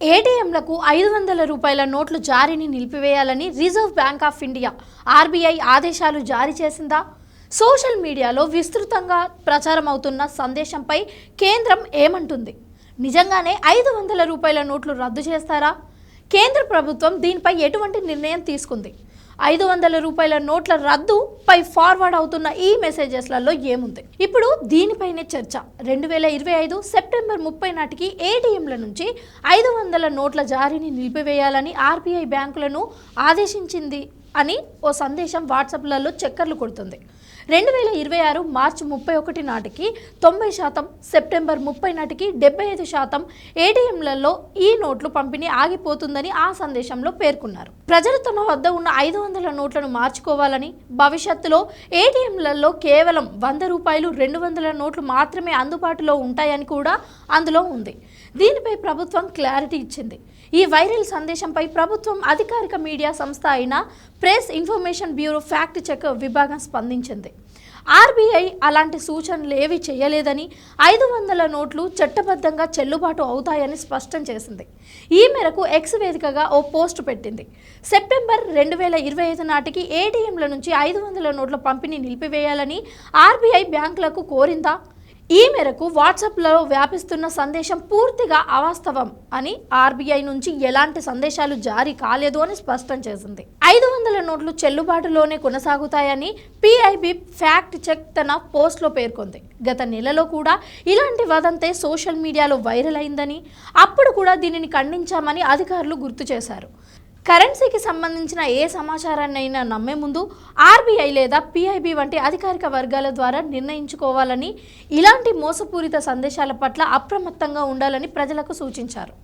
ఏటీఎంలకు ఐదు వందల రూపాయల నోట్లు జారీని నిలిపివేయాలని Reserve Bank of India RBI ఆదేశాలు జారీ చేసిందా? సోషల్ మీడియాలో విస్తృతంగా ప్రచారం అవుతున్న సందేశంపై కేంద్రం ఏమంటుంది? నిజంగానే ఐదు వందల రూపాయల నోట్లు రద్దు చేస్తారా? కేంద్ర ప్రభుత్వం దీనిపై ఎటువంటి నిర్ణయం తీసుకుంది? ఐదు వందల రూపాయల నోట్ల రద్దు పై ఫార్వర్డ్ అవుతున్న ఈ మెసేజెస్లలో ఏముంది? ఇప్పుడు దీనిపైనే చర్చ. రెండు వేల ఇరవై ఐదు సెప్టెంబర్ ముప్పై నాటికి ఏటీఎంల నుంచి ఐదు వందల నోట్ల జారీని నిలిపివేయాలని ఆర్బీఐ బ్యాంకులను ఆదేశించింది. అని ఓ సందేశం వాట్సాప్లలో చక్కర్లు కొడుతుంది. రెండు వేల ఇరవై ఆరు మార్చి ముప్పై ఒకటి నాటికి తొంభై శాతం సెప్టెంబర్ ముప్పై నాటికి డెబ్బై ఐదు శాతం ఏటీఎంలలో ఈ నోట్లు పంపిణీ ఆగిపోతుందని ఆ సందేశంలో పేర్కొన్నారు. ప్రజలు తమ వద్ద ఉన్న ఐదు వందల నోట్లను మార్చుకోవాలని భవిష్యత్తులో ఏటీఎంలలో కేవలం వంద రూపాయలు రెండు వందల నోట్లు మాత్రమే అందుబాటులో ఉంటాయని కూడా అందులో ఉంది. దీనిపై ప్రభుత్వం క్లారిటీ ఇచ్చింది. ఈ వైరల్ సందేశంపై ప్రభుత్వం అధికారిక మీడియా సంస్థ అయిన Press Information Bureau fact check విభాగం స్పందించింది. ఆర్బీఐ అలాంటి సూచనలు ఏవి చేయలేదని ఐదు వందల నోట్లు చట్టబద్ధంగా చెల్లుబాటు అవుతాయని స్పష్టం చేసింది. ఈ మేరకు ఎక్స్ వేదికగా ఓ పోస్ట్ పెట్టింది. సెప్టెంబర్ రెండు వేల ఇరవై ఐదు నాటికి ఏటీఎంల నుంచి ఐదు వందల నోట్ల పంపిణీ నిలిపివేయాలని ఆర్బీఐ బ్యాంకులకు కోరిందా? ఈ మేరకు వాట్సాప్లో వ్యాపిస్తున్న సందేశం పూర్తిగా అవాస్తవం అని ఆర్బీఐ నుంచి ఎలాంటి సందేశాలు జారీ కాలేదు అని స్పష్టం చేసింది. ఐదు వందల నోట్లు చెల్లుబాటులోనే కొనసాగుతాయని పిఐబి ఫ్యాక్ట్ చెక్ తన పోస్ట్లో పేర్కొంది. గత నెలలో కూడా ఇలాంటి వదంతే సోషల్ మీడియాలో వైరల్ అయిందని అప్పుడు కూడా దీనిని ఖండించామని అధికారులు గుర్తు చేశారు. కరెన్సీకి సంబంధించిన ఏ సమాచారాన్నైనా నమ్మే ముందు ఆర్బీఐ లేదా పిఐబి వంటి అధికారిక వర్గాల ద్వారా నిర్ణయించుకోవాలని ఇలాంటి మోసపూరిత సందేశాల పట్ల అప్రమత్తంగా ఉండాలని ప్రజలకు సూచించారు.